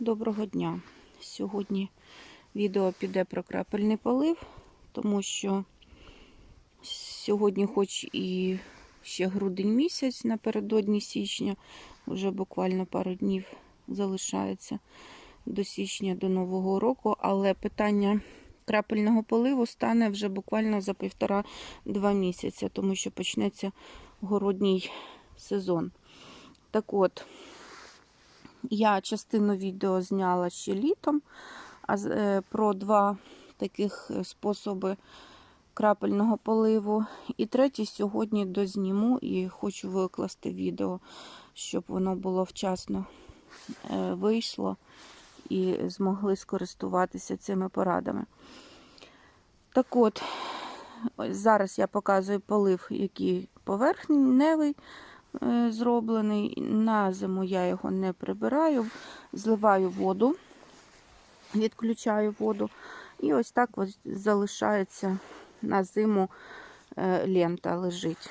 доброго дня. Сьогодні відео піде про крапельний полив, тому що сьогодні, хоч і ще грудень місяць напередодні січня, вже буквально пару днів залишається до січня, до Нового року, але питання крапельного поливу стане вже буквально за півтора-два місяця, тому що почнеться городній сезон. Так от, я частину відео зняла ще літом, е, про два таких е, способи крапельного поливу. І третій сьогодні дозніму і хочу викласти відео, щоб воно було вчасно е, вийшло і змогли скористуватися цими порадами. Так от, зараз я показую полив, який поверхневий зроблений. На зиму я його не прибираю, зливаю воду, відключаю воду. І ось так ось залишається на зиму е, лента лежить.